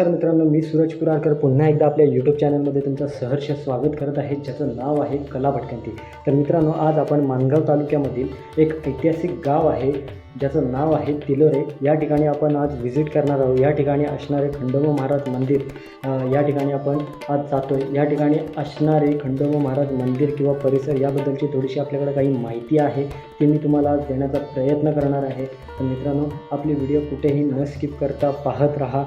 नमस्कार मित्रांनो मी सूरज कुरारकर पुन्हा एकदा आपल्या यूट्यूब चॅनलमध्ये तुमचं सहर्ष स्वागत करत आहे ज्याचं नाव आहे कला भटकंती. तर मित्रांनो आज आपण माणगाव तालुक्यामधील एक ऐतिहासिक गाव आहे ज्याचं नाव आहे तिलोरे. या ठिकाणी आपण आज व्हिजिट करणार आहोत. या ठिकाणी असणारे खंडोबा महाराज मंदिर या ठिकाणी आपण आज जातो आहे या ठिकाणी असणारे खंडोबा महाराज मंदिर किंवा परिसर याबद्दलची थोडीशी आपल्याकडे काही माहिती आहे ती मी तुम्हाला आज देण्याचा प्रयत्न करणार आहे. तर मित्रांनो आपली व्हिडिओ कुठेही न स्किप करता पाहत राहा.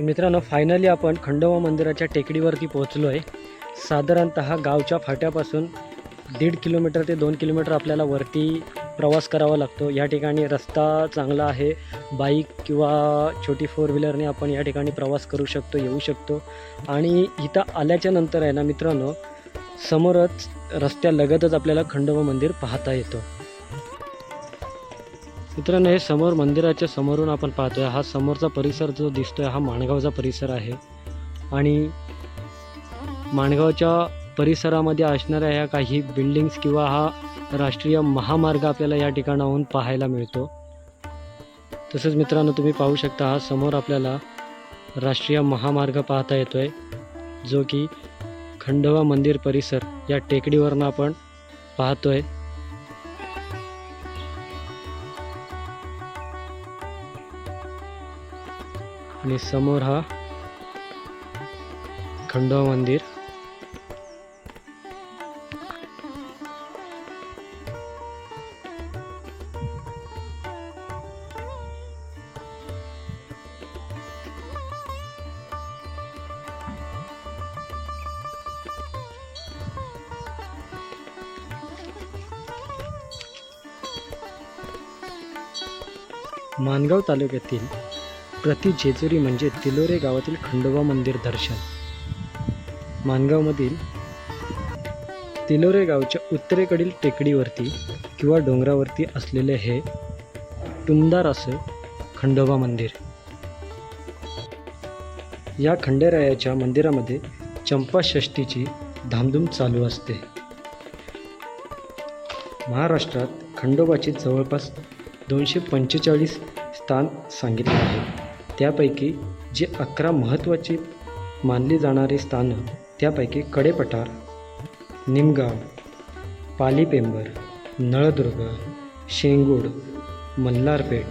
मित्रांनो फायनली आपण खंडोबा मंदिराच्या टेकडीवरती पोहोचलो आहे साधारणत गावच्या फाट्यापासून दीड किलोमीटर ते दोन किलोमीटर आपल्याला वरती प्रवास करावा लागतो. या ठिकाणी रस्ता चांगला आहे. बाईक किंवा छोटी फोर व्हीलरने आपण या ठिकाणी प्रवास करू शकतो येऊ शकतो. आणि इथं आल्याच्यानंतर आहे ना मित्रांनो समोरच रस्त्यालगतच आपल्याला खंडोबा मंदिर पाहता येतं. मित्रांनो हे समोर मंदिराच्या समोरून आपण पाहतोय हा समोरचा परिसर जो दिसतोय हा माणगावचा परिसर आहे. आणि माणगावच्या परिसरामध्ये असणाऱ्या ह्या काही बिल्डिंग्स किंवा हा राष्ट्रीय महामार्ग आपल्याला या ठिकाणाहून पाहायला मिळतो. तसंच मित्रांनो तुम्ही पाहू शकता हा समोर आपल्याला राष्ट्रीय महामार्ग पाहता येतोय जो की खंडोबा मंदिर परिसर या टेकडीवरनं आपण पाहतोय. आणि समोर हा खंडोबा मंदिर. मानगाव तालुक्यातील प्रति जेजुरी म्हणजे तिलोरे गावातील खंडोबा मंदिर दर्शन. मानगावमधील तिलोरे गावच्या उत्तरेकडील टेकडीवरती किंवा डोंगरावरती असलेले हे टुमदार असं खंडोबा मंदिर. या खंडेरायाच्या मंदिरामध्ये चंपाषष्ठीची धामधूम चालू असते. महाराष्ट्रात खंडोबाची जवळपास दोनशे पंचेचाळीस स्थान सांगितले आहे. त्यापैकी जे अकरा महत्त्वाची मानली जाणारी स्थानं त्यापैकी कडेपठार निमगाव पालीपेंबर नळदुर्ग शेंगूड मल्हारपेठ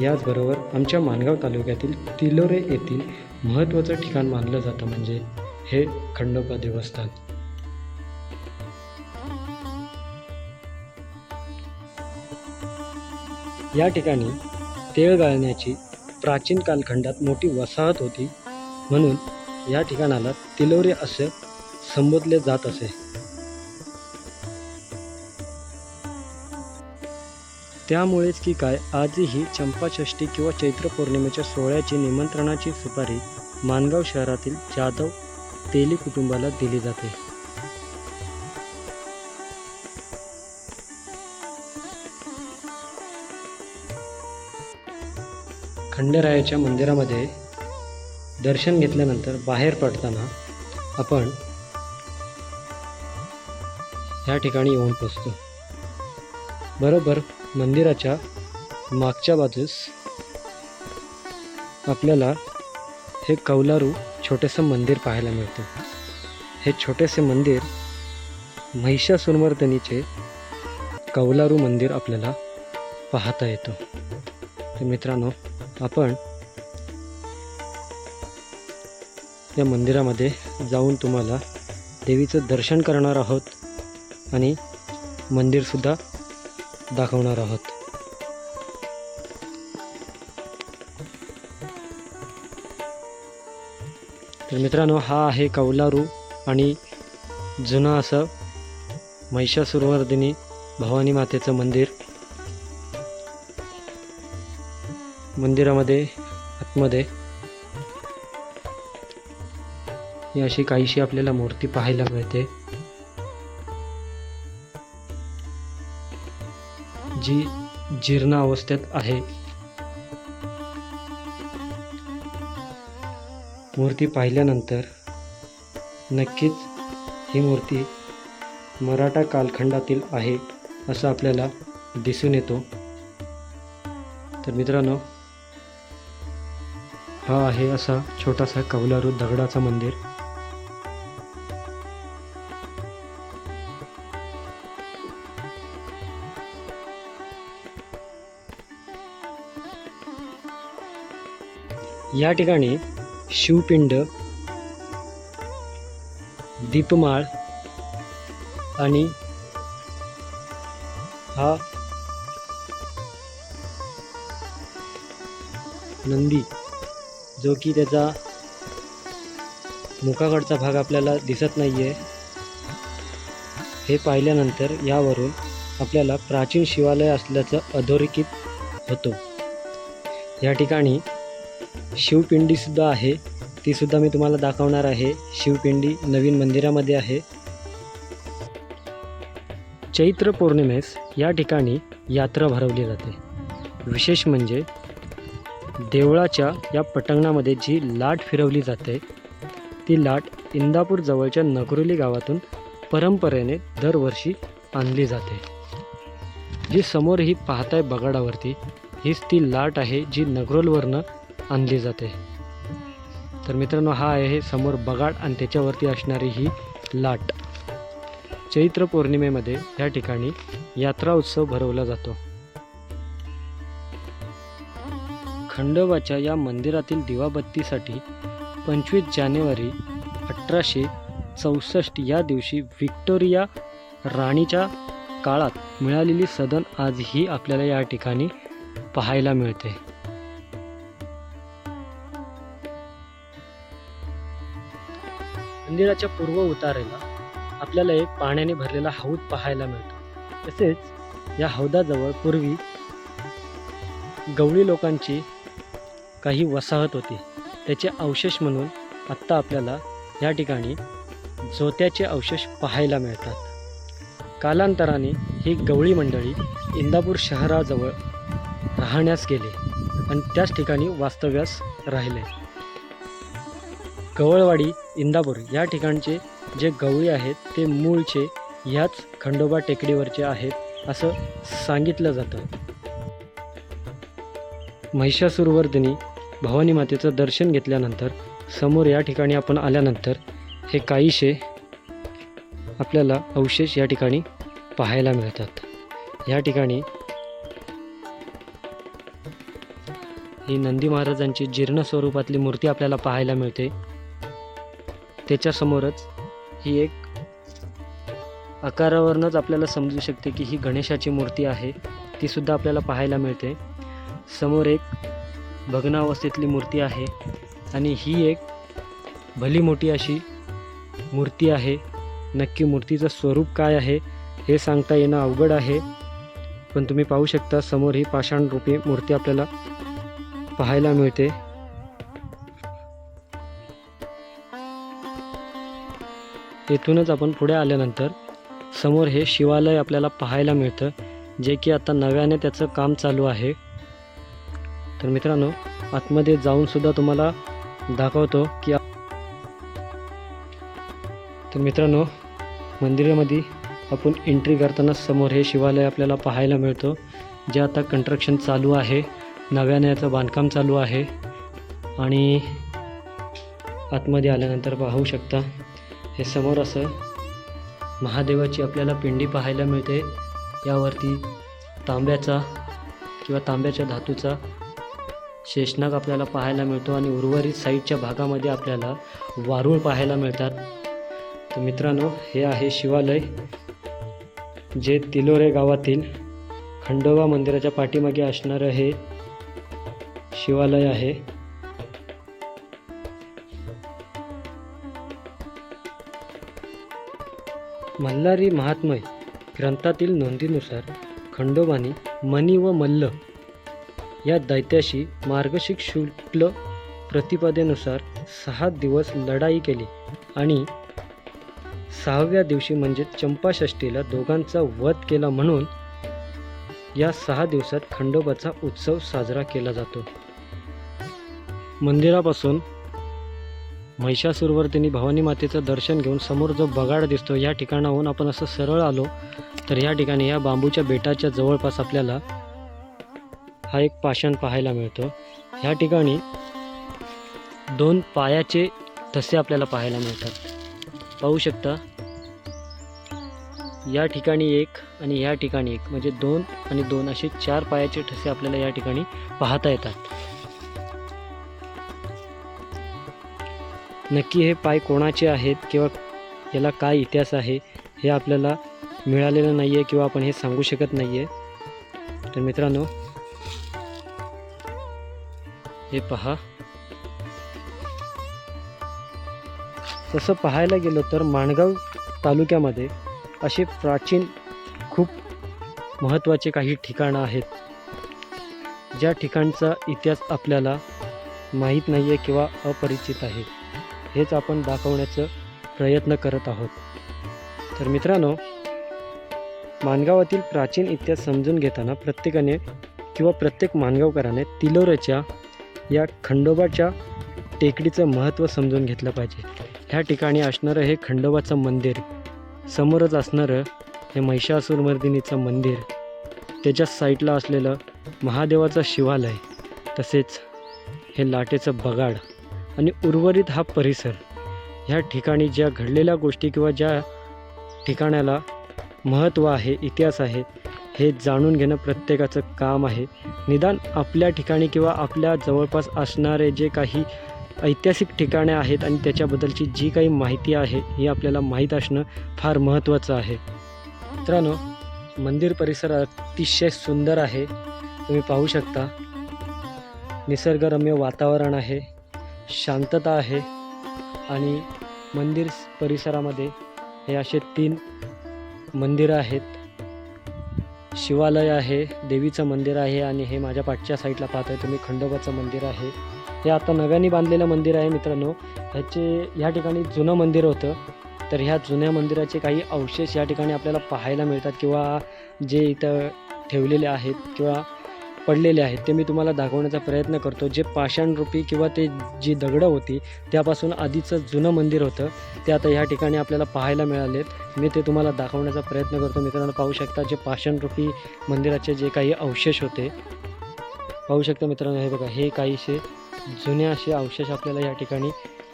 याचबरोबर आमच्या मानगाव तालुक्यातील तिलोरे येथील महत्त्वाचं ठिकाण मानलं जातं म्हणजे हे खंडोबा देवस्थान. या ठिकाणी तेळ गाळण्याची प्राचीन कालखंडात मोठी वसाहत होती. म्हणून या ठिकाणाला तिलोरे असे संबोधले जात असे. त्यामुळेच की काय आजही चंपाषष्ठी किंवा चैत्र पौर्णिमेच्या सोहळ्याची निमंत्रणाची सुपारी मानगाव शहरातील जाधव तेली कुटुंबाला दिली जाते. खंडेरायाच्या मंदिरामध्ये दर्शन घेतल्यानंतर बाहेर पडताना आपण ह्या ठिकाणी येऊन पोचतो. बरोबर मंदिराच्या मागच्या बाजूस आपल्याला हे कौलारू छोटेसं मंदिर पाहायला मिळतं. हे छोटेसे मंदिर महिषासुरमर्दनीचे कौलारू मंदिर आपल्याला पाहता येतं. तर मित्रांनो आपण या मंदिरामध्ये जाऊन तुम्हाला देवीचं दर्शन करणार आहोत आणि मंदिरसुद्धा दाखवणार आहोत. तर मित्रांनो हा आहे कौलारू आणि जुनं असं महिषासुरवर्धिनी भवानी मातेचं मंदिर. मंदिरामध्ये आतमध्ये. ही अशी काहीशी आपल्याला मूर्ती पाहायला मिळते. जी जीर्ण अवस्थेत आहे. मूर्ती पाहिल्यानंतर नक्कीच ही मूर्ती मराठा कालखंडातील आहे असं आपल्याला दिसून येतो. तर मित्रांनो हा आहे असा छोटासा कौलारू दगडाचा मंदिर. या ठिकाणी शिवपिंड दीपमाळ आणि हा नंदी जो की त्याचा मुखाकडचा भाग आपल्याला दिसत नाही आहे हे पाहिल्यानंतर यावरून आपल्याला प्राचीन शिवालय असल्याचं अधोरेखित होतो. या ठिकाणी शिवपिंडीसुद्धा आहे. तीसुद्धा मी तुम्हाला दाखवणार आहे. शिवपिंडी नवीन मंदिरामध्ये आहे. चैत्र पौर्णिमेस या ठिकाणी यात्रा भरवली जाते. विशेष म्हणजे देवळाच्या या पटंगणामध्ये जी लाट फिरवली जाते ती लाट इंदापूर जवळच्या नगरोली गावातून परंपरेने दरवर्षी आणली जाते. जी समोर ही पाहताय बगाडावरती हीच ती लाट आहे जी नगरोलवरनं आणली जाते. तर मित्रांनो हा आहे समोर बगाड आणि त्याच्यावरती असणारी ही लाट. चैत्र पौर्णिमेमध्ये या ठिकाणी यात्रा उत्सव भरवला जातो. खंडोबाच्या या मंदिरातील दिवाबत्तीसाठी पंचवीस जानेवारी अठराशे चौसष्ट या दिवशी व्हिक्टोरिया राणीच्या काळात मिळालेली सदन आजही आपल्याला या ठिकाणी पाहायला मिळते. मंदिराच्या पूर्व उतारेला आपल्याला एक पाण्याने भरलेला हौद पाहायला मिळतो. तसेच या हौदाजवळ पूर्वी गवळी लोकांची काही वसाहत होती. त्याचे अवशेष म्हणून आत्ता आपल्याला या ठिकाणी जोत्याचे अवशेष पाहायला मिळतात. कालांतराने ही गवळी मंडळी इंदापूर शहराजवळ राहण्यास गेले आणि त्याच ठिकाणी वास्तव्यास राहिले. गवळवाडी इंदापूर या ठिकाणचे जे गवळी आहेत ते मूळचे ह्याच खंडोबा टेकडीवरचे आहेत असं सांगितलं जातं. महिषासुरवर्धिनी भवानी मातेचं दर्शन घेतल्यानंतर समोर या ठिकाणी आपण आल्यानंतर हे काहीशे आपल्याला अवशेष या ठिकाणी पाहायला मिळतात. या ठिकाणी ही नंदी महाराजांची जीर्ण स्वरूपातली मूर्ती आपल्याला पाहायला मिळते. त्याच्यासमोरच ही एक आकारावरूनच आपल्याला समजू शकते की ही गणेशाची मूर्ती आहे. ती सुद्धा आपल्याला पाहायला मिळते. समोर एक भग्नावस्थेतली मूर्ती आहे. आणि ही एक भली मोठी अशी मूर्ती आहे. नक्की मूर्तीचं स्वरूप काय आहे हे सांगता येणं अवघड आहे. पण तुम्ही पाहू शकता समोर ही पाषाणरूपी मूर्ती आपल्याला पाहायला मिळते. येथूनच आपण पुढे आल्यानंतर समोर हे शिवालय आपल्याला पाहायला मिळतं जे की आता नव्याने त्याचं काम चालू आहे. तर मित्रांनो आतमध्ये जाऊन सुद्धा तुम्हाला दाखवतो की तर मित्रांनो मंदिरामध्ये आपण एंट्री करताना समोर हे शिवालय आपल्याला पाहायला मिळतो जे आता कंस्ट्रक्शन चालू आहे नव्याने याचं बांधकाम चालू आहे आणि आतमध्ये आल्यानंतर पाहू शकता हे समोर असं महादेवाची आपल्याला पिंडी पाहायला मिळते यावरती तांब्याचा किंवा तांब्याच्या धातूचा शेषनाग आपल्याला पाहायला मिळतो आणि उर्वरित साईडच्या भागामध्ये आपल्याला वारूळ पाहायला मिळतात. तर मित्रांनो हे आहे शिवालय जे तिलोरे गावातील खंडोबा मंदिराच्या पाठीमागे असणारं हे शिवालय आहे. मल्हारी महात्मय ग्रंथातील नोंदीनुसार खंडोबानी मनी व मल्ल या दैत्याशी मार्गशीर्ष शुक्ल प्रतिपदेनुसार सहा दिवस लढाई केली. आणि सहाव्या दिवशी म्हणजे चंपाषष्टीला दोघांचा वध केला म्हणून या सहा दिवसात खंडोबाचा उत्सव साजरा केला जातो. मंदिरापासून महिषासूरवर्तिनी भवानी मातेचं दर्शन घेऊन समोर जो बगाड दिसतो या ठिकाणाहून आपण असं सरळ आलो तर या ठिकाणी या बांबूच्या बेटाच्या जवळपास आपल्याला हा एक पाषाण पाहायला मिळतो. ह्या ठिकाणी दोन पायाचे ठसे आपल्याला पाहायला मिळतात. पाहू शकता. या ठिकाणी एक आणि या ठिकाणी एक म्हणजे दोन आणि दोन असे चार पायाचे ठसे आपल्याला या ठिकाणी पाहता येतात. नक्की हे पाय कोणाचे आहेत किंवा याला काय इतिहास आहे हे आपल्याला मिळालेलं नाही आहे किंवा आपण हे सांगू शकत नाही आहे तर मित्रांनो हे पहा. तसं पाहायला गेलं तर माणगाव तालुक्यामध्ये असे प्राचीन खूप महत्त्वाचे काही ठिकाणं आहेत. ज्या ठिकाणचा इतिहास आपल्याला माहीत नाही आहे किंवा अपरिचित आहे. हेच आपण दाखवण्याचं प्रयत्न करत आहोत. तर मित्रांनो माणगावातील प्राचीन इतिहास समजून घेताना प्रत्येकाने किंवा प्रत्येक माणगावकराने तिलोऱ्याच्या या खंडोबाच्या टेकडीचं महत्त्व समजून घेतलं पाहिजे. ह्या ठिकाणी असणारं हे खंडोबाचं मंदिर समोरच असणारं हे महिषासूरमर्दिनीचं मंदिर त्याच्या साईडला असलेलं महादेवाचं शिवालय तसेच हे लाटेचं बगाड आणि उर्वरित हा परिसर. ह्या ठिकाणी ज्या घडलेल्या गोष्टी किंवा ज्या ठिकाणाला महत्त्व आहे इतिहास आहे हे जाणून घेणं प्रत्येकाचं काम आहे. निदान आपल्या ठिकाणी किंवा आपल्या जवळपास असणारे जे काही ऐतिहासिक ठिकाणे आहेत आणि त्याच्याबद्दलची जी काही माहिती आहे ही आपल्याला माहीत असणं फार महत्त्वाचं आहे. मित्रांनो मंदिर परिसर अतिशय सुंदर आहे. तुम्ही पाहू शकता. निसर्गरम्य वातावरण आहे. शांतता आहे. आणि मंदिर परिसरामध्ये हे असे तीन मंदिरं आहेत. शिवालय आहे देवीचं मंदिर आहे आणि हे माझ्या पाठच्या साईडला पाहतोय तुम्ही खंडोबाचं मंदिर आहे. हे आता नव्याने बांधलेलं मंदिर आहे मित्रांनो. ह्याचे ह्या ठिकाणी जुनं मंदिर होतं. तर ह्या जुन्या मंदिराचे काही अवशेष या ठिकाणी आपल्याला पाहायला मिळतात किंवा जे इथं ठेवलेले आहेत किंवा पडलेले आहेत ते मी तुम्हाला दाखवण्याचा प्रयत्न करतो. जे पाषाणरूपी किंवा ते जी दगडं होती त्यापासून आधीचं जुनं मंदिर होतं. ते आता ह्या ठिकाणी आपल्याला पाहायला मिळालेत. मी ते तुम्हाला दाखवण्याचा प्रयत्न करतो. मित्रांनो पाहू शकता जे पाषाणरूपी मंदिराचे जे काही अवशेष होते. पाहू शकता मित्रांनो हे बघा हे काहीसे जुने असे अवशेष आपल्याला या ठिकाणी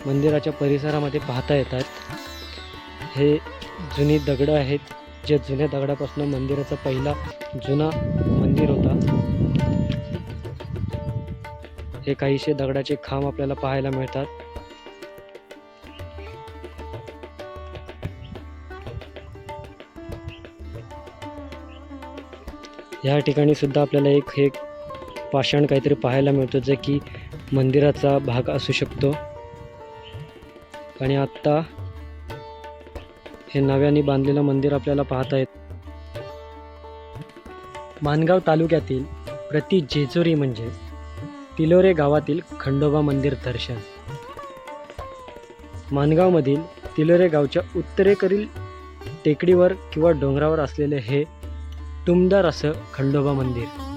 मंदिराच्या परिसरामध्ये पाहता येतात. हे जुनी दगडं आहेत. जे जुन्या दगडापासून मंदिराचा पहिला जुना मंदिर होता. हे काहीसे दगडाचे खांब आपल्याला पाहायला मिळतात. या ठिकाणी सुद्धा आपल्याला एक हे पाषाण काहीतरी पाहायला मिळतं जे की मंदिराचा भाग असू शकतो. आणि आत्ता हे नव्याने बांधलेलं मंदिर आपल्याला पाहता येत मानगाव तालुक्यातील प्रति जेजुरी म्हणजे तिलोरे गावातील खंडोबा मंदिर दर्शन. मानगावमधील तिलोरे गावच्या उत्तरेकडील टेकडीवर किंवा डोंगरावर असलेले हे तुमदार असं खंडोबा मंदिर.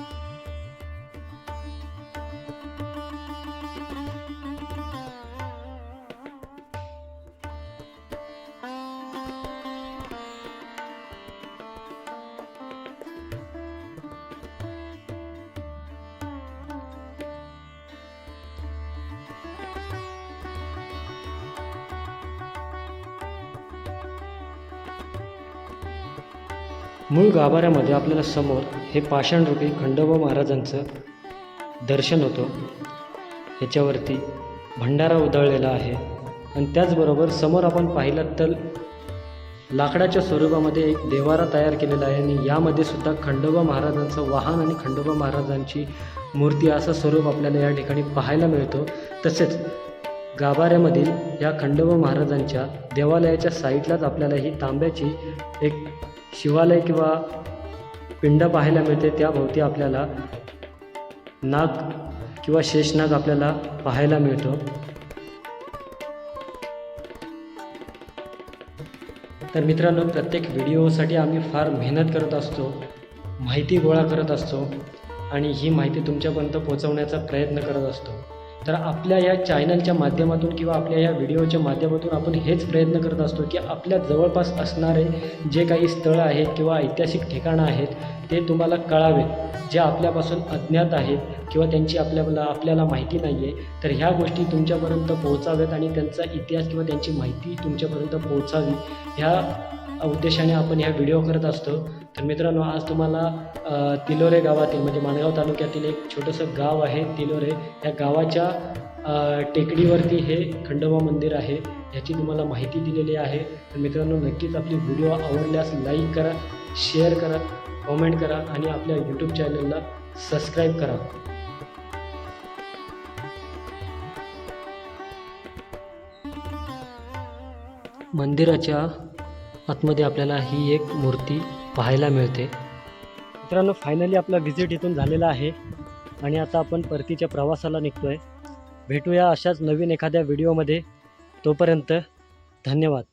मूळ गाभाऱ्यामध्ये आपल्याला समोर हे पाषाणरूपी खंडोबा महाराजांचं दर्शन होतं. ह्याच्यावरती भंडारा उधळलेला आहे. आणि त्याचबरोबर समोर आपण पाहिलं तर लाकडाच्या स्वरूपामध्ये एक देवारा तयार केलेला आहे. आणि यामध्ये सुद्धा खंडोबा महाराजांचं वाहन आणि खंडोबा महाराजांची मूर्ती असं स्वरूप आपल्याला या ठिकाणी पाहायला मिळतो. तसेच गाभाऱ्यामधील या खंडोबा महाराजांच्या देवालयाच्या साईडलाच आपल्याला ही तांब्याची एक शिवालय किंवा पिंड पाहायला मिळते त्याभोवती आपल्याला नाग किंवा शेषनाग आपल्याला पाहायला मिळतो. तर मित्रांनो प्रत्येक व्हिडिओसाठी आम्ही फार मेहनत करत असतो माहिती गोळा करत असतो आणि ही माहिती तुमच्यापर्यंत पोहोचवण्याचा प्रयत्न करत असतो. तर आपल्या या चॅनलच्या माध्यमातून किंवा आपल्या या व्हिडिओच्या माध्यमातून आपण हेच प्रयत्न करत असतो की आपल्या जवळपास असणारे जे काही स्थळं आहेत किंवा ऐतिहासिक ठिकाणं आहेत ते तुम्हाला कळावेत. जे आपल्यापासून अज्ञात आहेत किंवा त्यांची आपल्याला आपल्याला माहिती नाही आहे तर ह्या गोष्टी तुमच्यापर्यंत पोहोचाव्यात आणि त्यांचा इतिहास किंवा त्यांची माहिती तुमच्यापर्यंत पोहोचावी. ह्या उद्देशाने आपण ह्या व्हिडिओ करत असतो. तर मित्रांनो आज तुम्हाला तिलोरे गावातील म्हणजे माणगाव तालुक्यातील एक छोटंसं गाव आहे तिलोरे. या गावाच्या टेकडीवरती हे खंडोबा मंदिर आहे. ह्याची तुम्हाला माहिती दिलेली आहे. तर मित्रांनो नक्कीच आपली व्हिडिओ आवडल्यास लाईक करा शेअर करा कॉमेंट करा आणि आपल्या यूट्यूब चॅनलला सबस्क्राईब करा. मंदिराच्या आतमध्ये आपल्याला ही एक मूर्ती पाहायला मिळते. मित्रांनो फायनली आपला व्हिजिट इथून झालेला आहे आणि आता आपण परतीच्या प्रवासाला निघतो आहे भेटूया अशाच नवीन एखाद्या व्हिडिओमध्ये तोपर्यंत धन्यवाद.